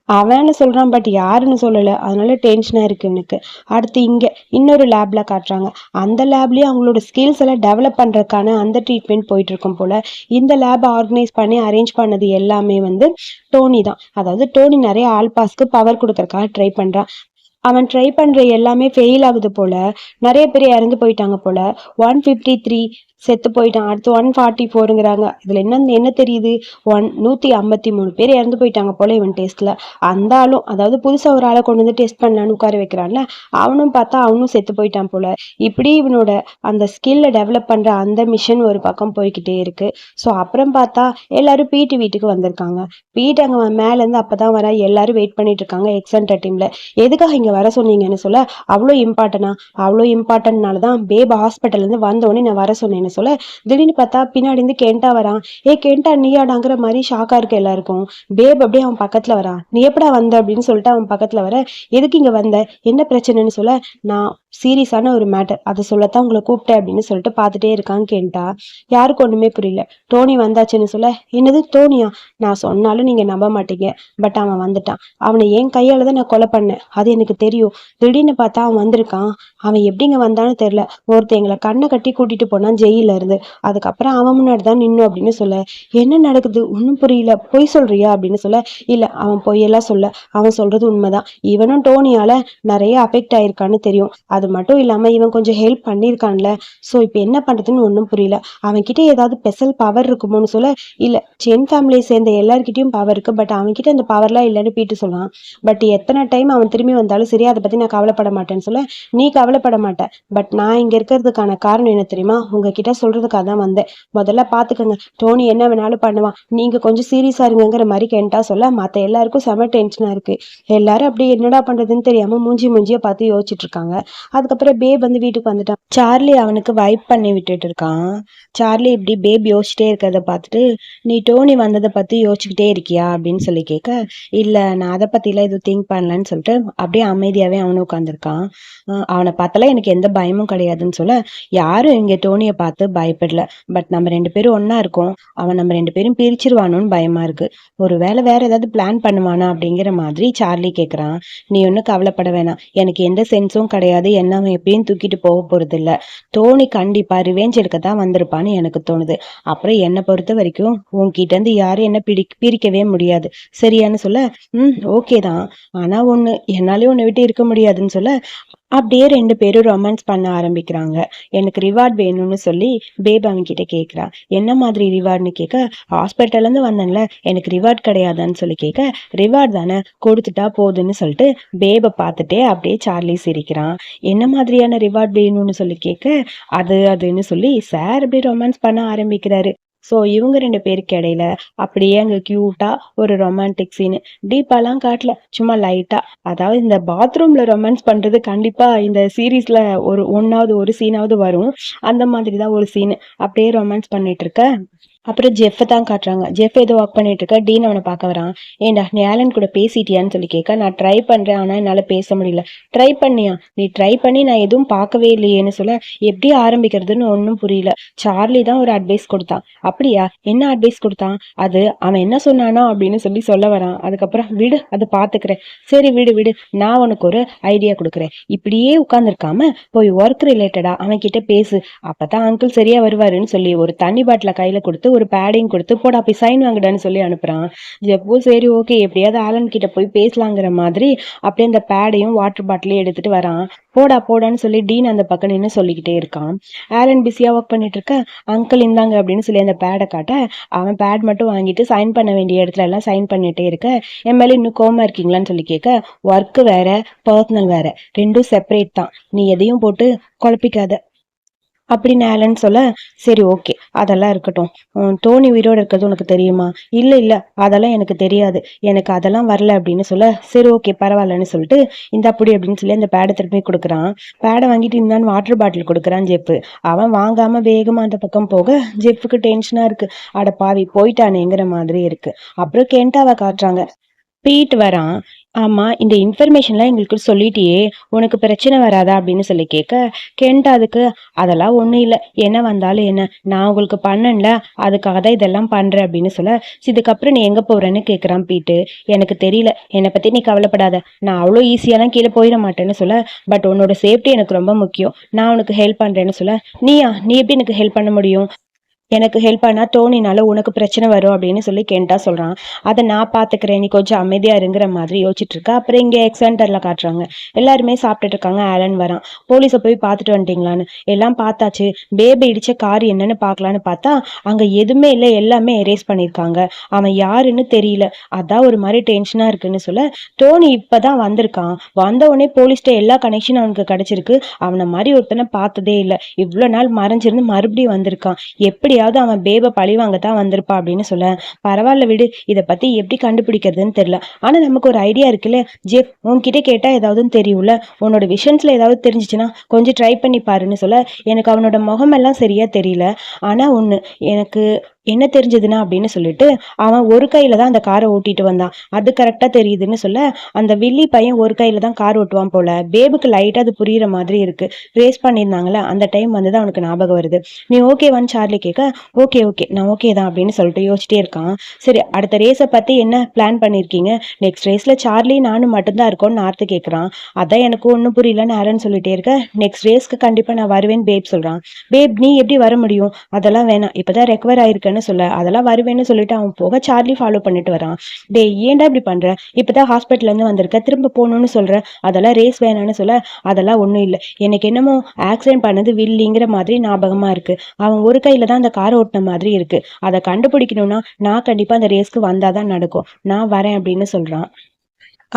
அவன்னு சொல்றான் பட் யாருன்னு சொல்லல. அதனால டென்ஷனா இருக்கு எனக்கு. அடுத்து இங்க இன்னொரு லேப்ல காட்டுறாங்க. அந்த லேப்லயும் அவங்களோட ஸ்கில்ஸ் எல்லாம் டெவலப் பண்றதுக்கான அந்த ட்ரீட்மெண்ட் போயிட்டு இருக்கும் போல. இந்த லேப் ஆர்கனைஸ் பண்ணி அரேஞ்ச் பண்ணது எல்லாமே வந்து டோனி தான். அதாவது டோனி நிறைய ஆல் பாஸ்க்கு பவர் கொடுக்கறதுக்காக ட்ரை பண்றான். அவன் ட்ரை பண்ற எல்லாமே ஃபெயில் ஆகுது போல. நிறைய பேர் இறந்து போயிட்டாங்க போல. ஒன் ஃபிஃப்டி த்ரீ செத்து போயிட்டான். அடுத்து ஒன் ஃபார்ட்டி ஃபோருங்கிறாங்க இதில் என்ன என்ன தெரியுது? ஒன் நூத்தி ஐம்பத்தி மூணு பேர் இறந்து போயிட்டாங்க போல இவன் டெஸ்ட்ல அந்த ஆளும் அதாவது புதுசா ஒரு ஆளை கொண்டு வந்து டெஸ்ட் பண்ணலான்னு உட்கார வைக்கிறான்ல அவனும் பார்த்தா அவனும் செத்து போயிட்டான் போல. இப்படி இவனோட அந்த ஸ்கில்ல டெவலப் பண்ற அந்த மிஷன் ஒரு பக்கம் போய்கிட்டே இருக்கு. ஸோ அப்புறம் பார்த்தா எல்லாரும் பீட்டு வீட்டுக்கு வந்திருக்காங்க. பீட் அங்கே மேல இருந்து அப்பதான் வர எல்லாரும் வெயிட் பண்ணிட்டு இருக்காங்க எக்ஸன்ட்ரா டீமில் எதுக்காக இங்க வர சொன்னீங்கன்னு சொல்ல அவ்வளோ இம்பார்ட்டனா அவ்வளோ இம்பார்ட்டன்ட்னால தான் பேப் ஹாஸ்பிட்டல்ல இருந்து வந்த உடனே நான் வர அப்படின்னு சொல்ல? திடீர்னு பார்த்தா பின்னாடி இருந்து கெண்டா வரான். ஏ கெண்டா நீயாடாங்கிற மாதிரி ஷாக்கா இருக்கு எல்லாருக்கும். பேப் அப்படியே அவன் பக்கத்துல வரான். நீ எப்படா வந்த? அப்படின்னு சொல்லிட்டு அவன் பக்கத்துல வர எதுக்கு இங்க வந்த? என்ன பிரச்சனைன்னு சொல்ல? நான் சீரியஸான ஒரு மேட்டர் அதை சொல்லத்தான் உங்களை கூப்பிட்டேன் அப்படின்னு சொல்லிட்டு பார்த்துட்டே இருக்கான் கேண்டா. யாருக்கு ஒண்ணுமே புரியல. டோனி வந்தாச்சுன்னு சொல்ல? என்னது? டோனியா நான் சொன்னாலும் நீங்க நம்ப மாட்டீங்க. பட் அவன் வந்துட்டான். அவனை என் கையால தான் நான் கொலை பண்ணேன். அது எனக்கு தெரியும். திடீர்னு பார்த்தா அவன் வந்திருக்கான். அவன் எப்படிங்க வந்தான்னு தெரியல. ஒருத்த எங்களை கண்ணை கட்டி கூட்டிட்டு போனான் ஜெயில கையில இருந்து அதுக்கப்புறம் அவன் முன்னாடி தான் நின்னோம் அப்படின்னு சொல்ல என்ன நடக்குது? ஒன்றும் புரியல. பொய் சொல்றியா? அப்படின்னு சொல்ல இல்ல அவன் பொய்யெல்லாம் சொல்ல. அவன் சொல்றது உண்மைதான். இவனும் டோனியால நிறைய அஃபெக்ட் ஆயிருக்கான்னு தெரியும். அது மட்டும் இல்லாம இவன் கொஞ்சம் ஹெல்ப் பண்ணியிருக்கான்ல. ஸோ இப்போ என்ன பண்றதுன்னு ஒன்றும் புரியல. அவன் கிட்ட ஏதாவது ஸ்பெஷல் பவர் இருக்குமோன்னு சொல்ல இல்ல சென் ஃபேமிலியை சேர்ந்த எல்லாருக்கிட்டையும் பவர் இருக்கு. பட் அவன் கிட்ட அந்த பவர்லாம் இல்லைன்னு பீட்டு சொல்லலாம் பட் எத்தனை டைம் அவன் திரும்பி வந்தாலும் சரி அதை பத்தி நான் கவலைப்பட மாட்டேன்னு சொல்ல நீ கவலைப்பட மாட்ட. பட் நான் இங்க இருக்கிறதுக்கான காரணம் என்ன தெரியுமா? உங்ககிட்ட சொல்றதுக்காக தான் வந்தேன். முதல்ல பாத்துக்கோங்க. டோனி என்ன வேணாலும் பண்ணுவான் நீங்க கொஞ்சம் சீரியஸா இருங்கிற மாதிரி கெண்டா சொல்ல மத்த எல்லாருக்கும் செம டென்ஷனா இருக்கு. எல்லாரும் அப்படி என்னடா பண்றதுன்னு தெரியாம மூஞ்சி மூஞ்சிய பார்த்து யோசிச்சுட்டு இருக்காங்க. அதுக்கப்புறம் பேப் வந்து வீட்டுக்கு வந்துட்டான். சார்லி அவனுக்கு வைப் பண்ணி விட்டுட்டு இருக்கான். சார்லி இப்படி பேப் யோசிச்சிட்டே இருக்கிறத பார்த்துட்டு நீ டோனி வந்ததை பத்தி யோசிச்சுக்கிட்டே இருக்கியா? அப்படின்னு சொல்லி கேட்க இல்ல நான் அதை பத்திலாம் எதுவும் திங்க் பண்ணலன்னு சொல்லிட்டு அப்படியே அமைதியாவே அவனும் உட்காந்துருக்கான் அவனை பார்த்தாலாம் எனக்கு எந்த பயமும் கிடையாதுன்னு சொல்ல யாரும் இங்க டோனியை பார்த்து பயப்படல. பட் நம்ம ரெண்டு பேரும் ஒன்னா இருக்கோம். அவன் நம்ம ரெண்டு பேரும் பிரிச்சிருவானோன்னு பயமா இருக்கு. ஒரு வேளை வேற ஏதாவது பிளான் பண்ணுவானா அப்படிங்கிற மாதிரி சார்லி கேக்குறான். நீ ஒன்றும் கவலைப்பட வேணாம். எனக்கு எந்த சென்ஸும் கிடையாது. என்ன அவன் எப்பயும் தூக்கிட்டு போக போறது இல்ல தோனி கண்டிப்பா ரிவேஞ்ச் எடுக்க தான் வந்திருப்பான்னு எனக்கு தோணுது. அப்புறம் என்னை பொறுத்த வரைக்கும் உன்கிட்ட இருந்து யாரும் என்ன பிடி பிரிக்கவே முடியாது. சரியான்னு சொல்ல ம் ஓகே தான். ஆனா ஒண்ணு என்னாலே உன்னை விட்டு இருக்க முடியாதுன்னு சொல்ல அப்படியே ரெண்டு பேரும் ரொமான்ஸ் பண்ண ஆரம்பிக்கிறாங்க. எனக்கு ரிவார்ட் வேணும்னு சொல்லி பேப் அவங்க கிட்ட கேட்குறான் என்ன மாதிரி ரிவார்ட்னு கேட்க ஹாஸ்பிட்டல்லேருந்து வந்தேன்ல. எனக்கு ரிவார்ட் கிடையாதான்னு சொல்லி கேட்க ரிவார்ட் தானே கொடுத்துட்டா போதுன்னு சொல்லிட்டு பேபை பார்த்துட்டே அப்படியே சார்லி சிரிக்கிறான். என்ன மாதிரியான ரிவார்ட் வேணும்னு சொல்லி கேட்க அது அதுன்னு சொல்லி சார் அப்படியே ரொமான்ஸ் பண்ண ஆரம்பிக்கிறாரு. ஸோ இவங்க ரெண்டு பேருக்கு இடையில அப்படியே அங்கே க்யூட்டா ஒரு ரொமான்டிக் சீனு டீப்பாலாம் காட்டல. சும்மா லைட்டா அதாவது இந்த பாத்ரூம்ல ரொமான்ஸ் பண்றது கண்டிப்பா இந்த சீரீஸில் ஒரு ஒன்னாவது ஒரு சீனாவது வரும். அந்த மாதிரி தான் ஒரு சீனு அப்படியே ரொமான்ஸ் பண்ணிட்டு இருக்க. அப்புறம் ஜெஃப்பை தான் காட்டுறாங்க. ஜெஃப் ஏதோ ஒர்க் பண்ணிட்டு இருக்க? டீன் அவனை பார்க்க வரான். ஏண்டா நீ ஆலன் கூட பேசிட்டியான்னு சொல்லி கேட்க நான் ட்ரை பண்றேன் ஆனா என்னால பேச முடியல. ட்ரை பண்ணியா? நீ ட்ரை பண்ணி நான் எதுவும் பார்க்கவே இல்லையேன்னு சொல்ல எப்படி ஆரம்பிக்கிறதுன்னு ஒன்றும் புரியல. சார்லி தான் ஒரு அட்வைஸ் கொடுத்தான். அப்படியா? என்ன அட்வைஸ் கொடுத்தான்? அது அவன் என்ன சொன்னானோ? அப்படின்னு சொல்லி சொல்ல வரான். அதுக்கப்புறம் விடு அதை பார்த்துக்கிறேன். சரி விடு விடு. நான் உனக்கு ஒரு ஐடியா கொடுக்குறேன். இப்படியே உட்காந்துருக்காம போய் ஒர்க் ரிலேட்டடா அவன் கிட்ட பேசு. அப்பதான் அங்கிள் சரியா வருவாருன்னு சொல்லி ஒரு தண்ணி பாட்டில கையில கொடுத்து ஒரு பேடிங் கொடுத்து போடா போய் சைன் வாங்குடான்னு சொல்லி அனுப்புறான். ஜப்போ சரி ஓகே எப்படியாவது ஆலன் கிட்ட போய் பேசலாங்கிற மாதிரி அப்படியே அந்த பேடையும் வாட்டர் பாட்டிலையும் எடுத்துட்டு வரான். போடா போடான்னு சொல்லி டீன் அந்த பக்கம் நின்று சொல்லிக்கிட்டே இருக்கான். ஆலன் பிஸியா ஒர்க் பண்ணிட்டு இருக்க அங்கிள் இந்தாங்க அப்படின்னு சொல்லி அந்த பேடை காட்ட அவன் பேட் மட்டும் வாங்கிட்டு சைன் பண்ண வேண்டிய இடத்துல எல்லாம் சைன் பண்ணிட்டே இருக்க. என் மேலே இன்னும் கோமா இருக்கீங்களான்னு சொல்லி கேட்க ஒர்க்கு வேற பர்சனல் வேற. ரெண்டும் செப்பரேட் தான். நீ எதையும் போட்டு குழப்பிக்காத. அப்படின்னு ஆலன் சொல்ல சரி ஓகே அதெல்லாம் இருக்கட்டும். உம், டோனி உயிரோடு இருக்கிறது உனக்கு தெரியுமா? இல்ல இல்ல அதெல்லாம் எனக்கு தெரியாது. எனக்கு அதெல்லாம் வரல அப்படின்னு சொல்ல சரி ஓகே பரவாயில்லன்னு சொல்லிட்டு இந்த அப்படி அப்படின்னு சொல்லி அந்த பேடை திருப்பி கொடுக்குறான். பேடை வாங்கிட்டு இருந்தான்னு வாட்டர் பாட்டில் கொடுக்குறான் ஜெப்பு அவன் வாங்காம வேகமா அந்த பக்கம் போக ஜெப்புக்கு டென்ஷனா இருக்கு. அட பாவி போயிட்டானேங்கிற மாதிரி இருக்கு. அப்புறம் கென்டாவை காட்டுறாங்க. பீட் வரான். ஆமா இந்த இன்ஃபர்மேஷன்லாம் எங்களுக்கு சொல்லிட்டியே உனக்கு பிரச்சனை வராதா அப்படின்னு சொல்லி கேட்க கென்ட் அதுக்கு அதெல்லாம் ஒண்ணும் இல்ல. என்ன வந்தாலும் என்ன? நான் உங்களுக்கு பண்ணல அதுக்காக தான் இதெல்லாம் பண்ணுறேன் அப்படின்னு சொல்ல இதுக்கப்புறம் நீ எங்க போறேன்னு கேட்குறான் பீட்டு. எனக்கு தெரியல. என்னை பத்தி நீ கவலைப்படாத. நான் அவ்வளோ ஈஸியாலாம் கீழே போயிட மாட்டேன்னு சொல்ல பட் உன்னோட சேஃப்டி எனக்கு ரொம்ப முக்கியம். நான் உனக்கு ஹெல்ப் பண்றேன்னு சொல்ல நீயா? நீ எப்படி எனக்கு ஹெல்ப் பண்ண முடியும்? எனக்கு ஹெல்ப் பண்ணால் டோனினால உனக்கு பிரச்சனை வரும் அப்படின்னு சொல்லி கேண்டா சொல்றான். அதை நான் பாத்துக்கிறேன். நீ கொஞ்சம் அமைதியா இருங்கிற மாதிரி யோசிச்சுட்டு இருக்கா. அப்புறம் இங்க எக்ஸென்டரில் காட்டுறாங்க. எல்லாருமே சாப்பிட்டுட்டு இருக்காங்க. ஆலன் வரான். போலீஸை போய் பார்த்துட்டு வந்துட்டீங்களான்னு. எல்லாம் பார்த்தாச்சு. பேபி இடிச்ச கார் என்னன்னு பார்க்கலான்னு பார்த்தா அங்க எதுவுமே இல்லை. எல்லாமே எரேஸ் பண்ணியிருக்காங்க. அவன் யாருன்னு தெரியல. அதான் ஒரு மாதிரி டென்ஷனா இருக்குன்னு சொல்ல டோனி இப்பதான் வந்திருக்கான். வந்த உடனே போலீஸ்ட்ட எல்லா கனெக்ஷனும் அவனுக்கு கிடைச்சிருக்கு. அவனை மாதிரி ஒருத்தனை பார்த்ததே இல்லை. இவ்வளவு நாள் மறைஞ்சிருந்து மறுபடியும் வந்திருக்கான். எப்படி எப்படியாவது அவன் பேபை பழிவாங்க தான் வந்திருப்பா அப்படின்னு சொல்ல பரவாயில்ல விடு இதை பத்தி எப்படி கண்டுபிடிக்கிறதுன்னு தெரியல. ஆனா நமக்கு ஒரு ஐடியா இருக்குல்ல ஜெஃப் உன்கிட்ட கேட்டா ஏதாவதுன்னு தெரியும்ல உன்னோட விஷன்ஸ்ல ஏதாவது தெரிஞ்சிச்சுன்னா கொஞ்சம் ட்ரை பண்ணி பாருன்னு சொல்ல எனக்கு அவனோட முகமெல்லாம் சரியா தெரியல. ஆனா ஒண்ணு எனக்கு என்ன தெரிஞ்சதுன்னா அப்படின்னு சொல்லிட்டு அவன் ஒரு கையில தான் அந்த காரை ஓட்டிட்டு வந்தான். அது கரெக்டா தெரியுதுன்னு சொல்ல அந்த வில்லி பையன் ஒரு கையில தான் கார் ஓட்டுவான் போல. பேபுக்கு லைட்டா அது புரியுற மாதிரி இருக்கு. ரேஸ் பண்ணியிருந்தாங்களே அந்த டைம் வந்து தான் அவனுக்கு ஞாபகம் வருது. நீ ஓகேவான்னு சார்லி கேட்க ஓகே ஓகே நான் ஓகே தான் அப்படின்னு சொல்லிட்டு யோசிச்சிட்டே இருக்கான். சரி அடுத்த ரேஸை பத்தி என்ன பிளான் பண்ணிருக்கீங்க நெக்ஸ்ட் ரேஸ்ல சார்லி நானும் மட்டும்தான் இருக்கோம்னு நார்த்து கேட்கறான் அதான் எனக்கு ஒன்றும் புரியலன்னு ஆரன் சொல்லிட்டே இருக்க நெக்ஸ்ட் ரேஸ்க்கு கண்டிப்பா நான் வருவேன் பேப் சொல்றான். பேப் நீ எப்படி வர முடியும்? அதெல்லாம் வேணாம். இப்பதான் ரெக்கவர் ஆயிருக்கேன்னு சொல்ல அதெல்லாம் வருவேன்னு சொல்லிட்டு அவன் போக சார்லி ஃபாலோ பண்ணிட்டு வரான். டேய் ஏன்டா இப்படி பண்ற? இப்பதான் ஹாஸ்பிட்டல்ல இருந்து வந்திருக்க திரும்ப போகணும்னு சொல்ற. அதெல்லாம் ரேஸ் வேணாம்னு சொல்ல அதெல்லாம் ஒன்றும் இல்லை. எனக்கு என்னமோ ஆக்சிடென்ட் பண்ணது வில்லிங்கிற மாதிரி ஞாபகமா இருக்கு. அவன் ஒரு கையில தான் அந்த கார் ஓட்டின மாதிரி இருக்கு. அதை கண்டுபிடிக்கணும்னா நான் கண்டிப்பா அந்த ரேஸ்க்கு வந்தாதான் நடக்கும். நான் வரேன் அப்படின்னு சொல்றான்.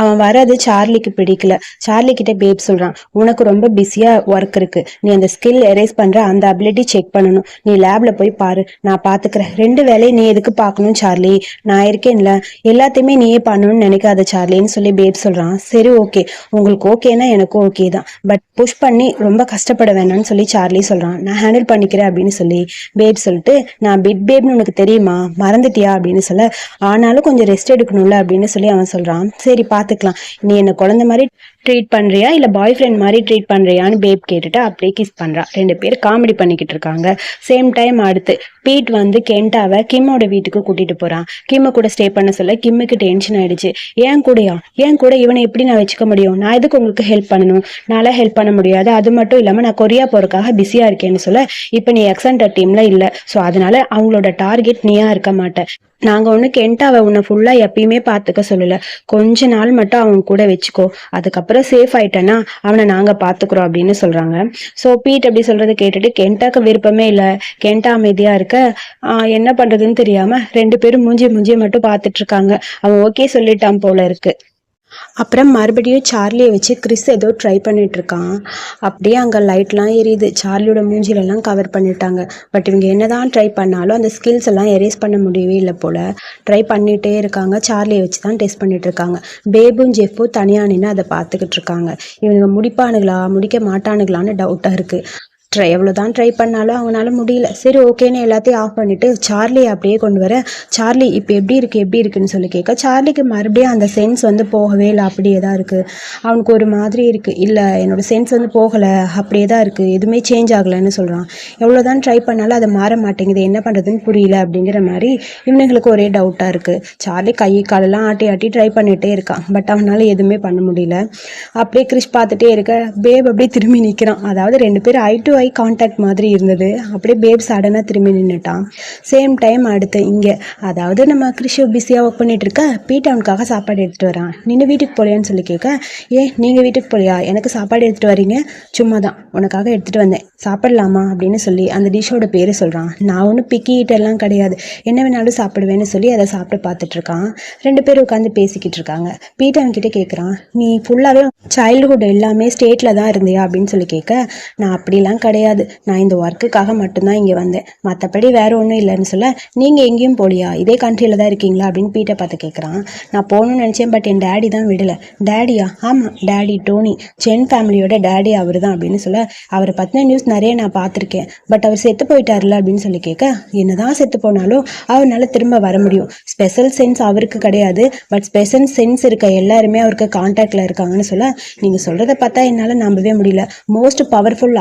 அவன் வர்றது சார்லிக்கு பிடிக்கல. சார்லி கிட்ட பேப் சொல்றான் உனக்கு ரொம்ப பிஸியா ஒர்க் இருக்கு. நீ அந்த ஸ்கில் எரேஸ் பண்ற அந்த அபிலிட்டி செக் பண்ணணும். நீ லேப்ல போய் பாரு. நான் பாத்துக்கிறேன். ரெண்டு வேலையை நீ எதுக்கு பார்க்கணும் சார்லி? நான் இருக்கேன்ல. எல்லாத்தையுமே நீயே பண்ணணும்னு நினைக்காத சார்லின்னு சொல்லி பேப் சொல்றான். சரி ஓகே உங்களுக்கு ஓகேனா எனக்கும் ஓகே தான். பட் புஷ் பண்ணி ரொம்ப கஷ்டப்பட வேணாம்னு சொல்லி சார்லி சொல்றான். நான் ஹேண்டில் பண்ணிக்கிறேன் அப்படின்னு சொல்லி பேப் சொல்லிட்டு நான் பிட் பேப்னு உனக்கு தெரியுமா? மறந்துட்டியா? அப்படின்னு சொல்ல ஆனாலும் கொஞ்சம் ரெஸ்ட் எடுக்கணும்ல அப்படின்னு சொல்லி அவன் சொல்றான். சரி பாத்துக்கலாம். நீ என்ன குழந்தை மாதிரி ட்ரீட் பண்றியா? இல்ல பாய் ஃப்ரெண்ட் மாதிரி ட்ரீட் பண்ணுறியான்னு பேப் கேட்டுட்டு அப்படியே கிஸ் பண்ணுறா ரெண்டு பேர் காமெடி பண்ணிக்கிட்டு இருக்காங்க. சேம் டைம் அடுத்து பீட் வந்து கென்டாவை கிம்மோட வீட்டுக்கு கூட்டிட்டு போறான். கிம்ம கூட ஸ்டே பண்ண சொல்ல கிம்முக்கு டென்ஷன் ஆயிடுச்சு. ஏன் கூடயா? ஏன் கூட இவனை எப்படி நான் வச்சுக்க முடியும்? நான் எதுக்கு உங்களுக்கு ஹெல்ப் பண்ணணும்? நான்லாம் ஹெல்ப் பண்ண முடியாது. அது மட்டும் இல்லாமல் நான் கொரியா போறதுக்காக பிஸியா இருக்கேன்னு சொல்ல இப்போ நீ எக்ஸன்டர் டீம்ல இல்லை. ஸோ அதனால அவங்களோட டார்கெட் நீயா இருக்க மாட்டேன் நாங்க ஒண்ணு கென்டாவை உன்னை ஃபுல்லா எப்பயுமே பார்த்துக்க சொல்லல. கொஞ்ச நாள் மட்டும் அவன் கூட வச்சுக்கோ. அதுக்கப்புறம் அப்புறம் சேஃப் ஆயிட்டேன்னா அவனை நாங்க பாத்துக்கிறோம் அப்படின்னு சொல்றாங்க. சோ பீட் அப்படி சொல்றதை கேட்டுட்டு கென்டாக்கு விருப்பமே இல்ல. கென்டா அமைதியா இருக்க. ஆஹ் என்ன பண்றதுன்னு தெரியாம ரெண்டு பேரும் மூஞ்சி மூஞ்சியை மட்டும் பாத்துட்டு இருக்காங்க. அவன் ஓகே சொல்லிட்டான் போல இருக்கு. அப்புறம் மறுபடியும் சார்லியை வச்சு கிறிஸ் ஏதோ ட்ரை பண்ணிகிட்ருக்கான் அப்படியே அங்கே லைட்லாம் எரியுது. சார்லியோட மூஞ்சிலெல்லாம் கவர் பண்ணிட்டாங்க. பட் இவங்க என்னதான் ட்ரை பண்ணாலும் அந்த ஸ்கில்ஸ் எல்லாம் எரேஸ் பண்ண முடியவே இல்லை போல். ட்ரை பண்ணிகிட்டே இருக்காங்க. சார்லியை வச்சு தான் டெஸ்ட் பண்ணிட்டு இருக்காங்க பேபும் ஜெஃப்பும் தனியாக நின்று அதை பார்த்துக்கிட்டு இருக்காங்க இவங்க முடிப்பானுங்களா? முடிக்க மாட்டானுங்களான்னு டவுட்டாக இருக்குது ட்ரை எவ்வளோ தான் ட்ரை பண்ணாலும் அவங்களால முடியல. சரி ஓகேன்னு எல்லாத்தையும் ஆஃப் பண்ணிவிட்டு சார்லி அப்படியே கொண்டு வர. சார்லி இப்போ எப்படி இருக்குது எப்படி இருக்குன்னு சொல்லி கேட்க சார்லிக்கு மறுபடியும் அந்த சென்ஸ் வந்து போகவே இல்லை அப்படியே தான் இருக்குது அவனுக்கு ஒரு மாதிரி இருக்குது இல்லை என்னோட சென்ஸ் வந்து போகலை அப்படியே தான் இருக்குது எதுவுமே சேஞ்ச் ஆகலைன்னு சொல்றான். எவ்வளோதான் ட்ரை பண்ணாலும் அதை மாற மாட்டேங்குது. என்ன பண்ணுறதுன்னு புரியல அப்படிங்கிற மாதிரி இவனுங்களுக்கு ஒரே டவுட்டாக இருக்குது சார்லி கை காலெல்லாம் ஆட்டி ஆட்டி ட்ரை பண்ணிகிட்டே இருக்கான். பட் அவனால் எதுவுமே பண்ண முடியல. அப்படியே கிறிஷ் பார்த்துட்டே இருக்க. பேப் அப்படியே திரும்பி நிற்கிறான் அதாவது ரெண்டு பேரும் ஐ டு ஐ கான்டாக்ட் மாதிரி இருந்தது. அப்படியே பேப் சடனாக திரும்பி நின்றுட்டான் சேம் டைம் அடுத்து இங்கே அதாவது நம்ம கிறிஷு பிஸியாக ஒர்க் பண்ணிகிட்டு இருக்க பீட்டவுனுக்காக சாப்பாடு எடுத்துகிட்டு வரான். நின்று வீட்டுக்கு போலையான்னு சொல்லி கேட்க ஏ நீங்கள் வீட்டுக்கு போலையா? எனக்கு சாப்பாடு எடுத்துகிட்டு வரீங்க. சும்மா தான் உனக்காக எடுத்துகிட்டு வந்தேன். சாப்பிடலாமா? அப்படின்னு சொல்லி அந்த டிஷ்ஷோட பேர் சொல்கிறான் நான் ஒன்றும் பிக்கி கிடையாது. என்ன வேணாலும் சாப்பிடுவேன்னு சொல்லி அதை சாப்பிட்டு பார்த்துட்டு இருக்கான். ரெண்டு பேரும் உட்காந்து பேசிக்கிட்டு இருக்காங்க. பீட்டவன் அவன்கிட்ட கேட்குறான் நீ ஃபுல்லாகவே சைல்டுஹுட் எல்லாமே ஸ்டேட்டில் தான் இருந்தியா? அப்படின்னு சொல்லி கேட்க நான் அப்படிலாம் கிடையாது. நான் இந்த ஒர்க்குக்காக மட்டும்தான் இங்கே வந்தேன். மற்றபடி வேற ஒன்றும் இல்லைன்னு சொல்ல நீங்கள் எங்கேயும் போலியா? இதே கண்ட்ரியில் தான் இருக்கீங்களா? அப்படின்னு பீட்டை பார்த்து கேட்குறான் நான் போகணும்னு நினச்சேன் பட் என் டேடி தான் விடலை. டேடியா ஆமாம் டேடி டோனி சென் ஃபேமிலியோட டேடி அவர் தான் அப்படின்னு சொல்ல அவரை பற்றின நியூஸ் நிறைய நான் பார்த்துருக்கேன். பட் அவர் செத்து போயிட்டார்ல அப்படின்னு சொல்லி கேட்க என்னதான் செத்து போனாலும் அவரால் திரும்ப வர முடியும். ஸ்பெஷல் சென்ஸ் அவருக்கு கிடையாது. பட் ஸ்பெஷல் சென்ஸ் இருக்க எல்லாருமே அவருக்கு கான்டாக்டில் இருக்காங்கன்னு சொல்ல நீங்கள் சொல்கிறத பார்த்தா என்னால் நம்பவே முடியல. மோஸ்ட் பவர்ஃபுல்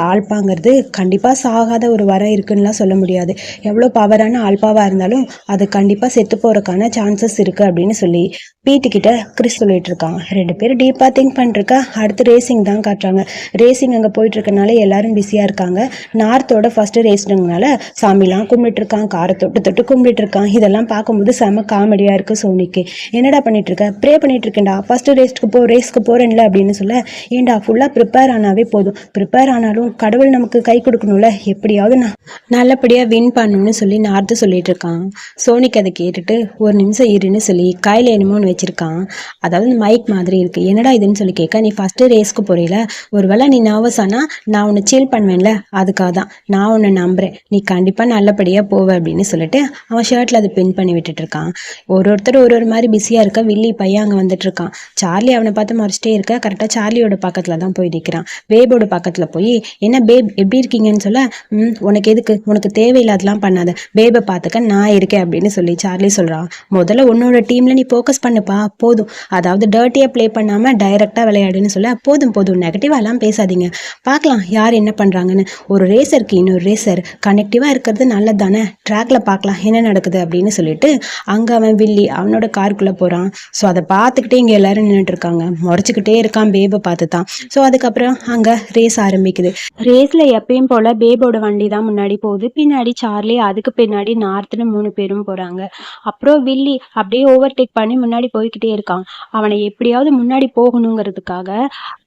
அப்படிங்கிறது கண்டிப்பாக சாகாத ஒரு வரம் இருக்குன்னுலாம் சொல்ல முடியாது. எவ்வளோ பவரான ஆல்பாவாக இருந்தாலும் அது கண்டிப்பாக செத்து போகிறதுக்கான சான்சஸ் இருக்குது அப்படின்னு சொல்லி பீட்டு கிட்ட கிறிஸ் சொல்லிட்டு இருக்கான் ரெண்டு பேரும் டீப்பாக திங்க் பண்ணிருக்கா அடுத்து ரேசிங் தான் காட்டுறாங்க. ரேசிங் அங்கே போயிட்டு இருக்கனால எல்லாரும் பிஸியாக இருக்காங்க. நார்த்தோட ஃபர்ஸ்ட் ரேஸ்டுங்கனால சாமிலாம் கும்பிட்டு இருக்கான் காரை தொட்டு தொட்டு கும்பிட்டு இருக்கான். இதெல்லாம் பார்க்கும்போது செம காமெடியாக இருக்கு சோனிக்கு. என்னடா பண்ணிட்டு இருக்க? ப்ரே பண்ணிட்டு இருக்கேன்டா. ஃபர்ஸ்ட் ரேஸ்க்கு போ ரேஸ்க்கு போறேன்ல அப்படின்னு சொல்ல ஏன்டா ஃபுல்லாக ப்ரிப்பேர் ஆனாவே போதும். ப்ரிப்பேர் ஆனாலும் கடவுள் நமக்கு நமக்கு கை கொடுக்கணும்ல? எப்படியாவது நான் நல்லபடியாக வின் பண்ணணும்னு சொல்லி நார்த்து சொல்லிட்டு இருக்கான். சோனிக்கு அதை கேட்டுட்டு ஒரு நிமிஷம் இருன்னு சொல்லி கையில் என்னமோன்னு வச்சிருக்கான். அதாவது மைக் மாதிரி இருக்கு. என்னடா இதுன்னு சொல்லி கேட்க நீ ஃபர்ஸ்ட்டு ரேஸ்க்கு போறீல. ஒருவேளை நீ நர்வஸ் ஆனால் நான் உன்னை சீல் பண்ணுவேன்ல. அதுக்காக தான். நான் உன்னை நம்புறேன். நீ கண்டிப்பாக நல்லபடியாக போவ அப்படின்னு சொல்லிட்டு அவன் ஷர்ட்டில் அதை பின் பண்ணி விட்டுட்டு இருக்கான். ஒரு ஒருத்தர் ஒரு ஒரு மாதிரி பிஸியாக இருக்க வில்லி பையன் அங்கே வந்துட்டு இருக்கான். சார்லி அவனை பார்த்து மறைச்சிட்டே இருக்க. கரெக்டாக சார்லியோட பக்கத்தில் தான் போய் நிற்கிறான் பேபோட பக்கத்தில் போய் என்ன பேப் எப்படி இருக்கீங்கன்னு சொல்ல ம் உனக்கு எதுக்கு? உனக்கு தேவையில்லாதெல்லாம் பண்ணாத. பேபை பார்த்துக்க நான் இருக்கேன் அப்படின்னு சொல்லி சார்லி சொல்கிறான் முதல்ல உன்னோட டீமில் நீ ஃபோக்கஸ் பண்ணுப்பா. போதும். அதாவது டர்ட்டியாக ப்ளே பண்ணாமல் டைரெக்டாக விளையாடுன்னு சொல்ல போதும் போதும். நெகட்டிவாலாம் பேசாதீங்க. பார்க்கலாம் யார் என்ன பண்ணுறாங்கன்னு ஒரு ரேசருக்கு இன்னொரு ரேசர் கனெக்டிவாக இருக்கிறது நல்லது தானே ட்ராக்ல பார்க்கலாம் என்ன நடக்குது? அப்படின்னு சொல்லிட்டு அங்கே அவன் வில்லி அவனோட காருக்குள்ளே போகிறான் ஸோ அதை பார்த்துக்கிட்டே இங்கே எல்லாரும் நின்றுட்டு இருக்காங்க. முறைச்சிக்கிட்டே இருக்கான் பேபை பார்த்து தான் ஸோ அதுக்கப்புறம் அங்கே ரேஸ் ஆரம்பிக்குது. ரேஸில் எப்பயும் போல் பேபோட வண்டி தான் முன்னாடி போகுது. பின்னாடி சார்லி அதுக்கு பின்னாடி நார்த்னு மூணு பேரும் போகிறாங்க அப்புறம் வில்லி அப்படியே ஓவர்டேக் பண்ணி முன்னாடி போய்க்கிட்டே இருக்கான். அவனை எப்படியாவது முன்னாடி போகணுங்கிறதுக்காக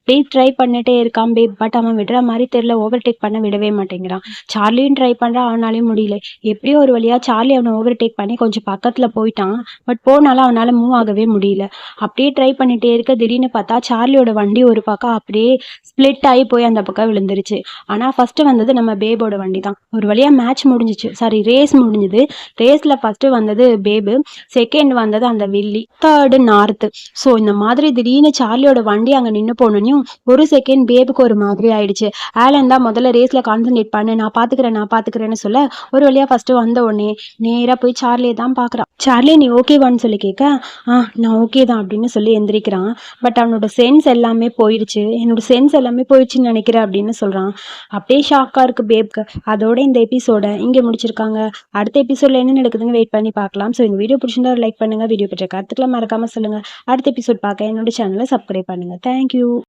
பேப் ட்ரை பண்ணிட்டே இருக்கான் பேப் பட் அவன் விடுற மாதிரி தெரியல. ஓவர்டேக் பண்ண விடவே மாட்டேங்கிறான். சார்லியும் ட்ரை பண்ணுறான் அவனாலையும் முடியல. எப்படியோ ஒரு வழியாக சார்லி அவனை ஓவர்டேக் பண்ணி கொஞ்சம் பக்கத்தில் போயிட்டான். பட் போனாலும் அவனால் மூவ் ஆகவே முடியல. அப்படியே ட்ரை பண்ணிட்டே இருக்க திடீர்னு பார்த்தா சார்லியோட வண்டி ஒரு பக்கம் அப்படியே ஸ்ப்ளிட் ஆகி போய் அந்த பக்கம் விழுந்துருச்சு. ஆனால் ஃபஸ்ட்டு வந்தது நம்ம பேபோட வண்டி தான் ஒரு வழியாக மேட்ச் முடிஞ்சிச்சு. சாரி ரேஸ் முடிஞ்சுது. ரேஸில் ஃபஸ்ட்டு வந்தது பேபு செகண்ட் வந்தது அந்த வில்லி. தேர்டு நார்த்து ஸோ இந்த மாதிரி திடீர்னு சார்லியோட வண்டி அங்கே நின்று போனோனையும் ஒரு செகண்ட் பேபுக்கு ஒரு மாதிரி ஆயிடுச்சு. ஆலன் தான் முதல்ல ரேஸில் கான்சன்ட்ரேட் பண்ணு நான் பார்த்துக்கிறேன் நான் பார்த்துக்கிறேன்னு சொல்ல ஒரு வழியாக ஃபஸ்ட்டு வந்த உடனே நேராக போய் சார்லியை தான் பார்க்குறான் சார்லி நீ ஓகேவான்னு சொல்லி கேட்க ஆ நான் ஓகே தான் அப்படின்னு சொல்லி எந்திரிக்கிறான். பட் அவனோட சென்ஸ் எல்லாமே போயிடுச்சு என்னோட சென்ஸ் எல்லாமே போயிடுச்சுன்னு நினைக்கிறேன் அப்படின்னு சொல்கிறான் அப்படியே ஷாக்காக இருக்குது பேப்க்கு அதோட இந்த எபிசோட இங்கே முடிச்சிருக்காங்க. அடுத்த எபிசோடில் என்ன நடக்குதுன்னு வெயிட் பண்ணி பார்க்கலாம். ஸோ இந்த வீடியோ பிடிச்சிருந்தா ஒரு லைக் பண்ணுங்கள் வீடியோ பற்றி கருத்துக்களை மறக்காமல் சொல்லுங்கள் அடுத்த எபிசோட் பார்க்க என்னோட சேனலை சப்ஸ்கிரைப் பண்ணுங்கள் தேங்க்யூ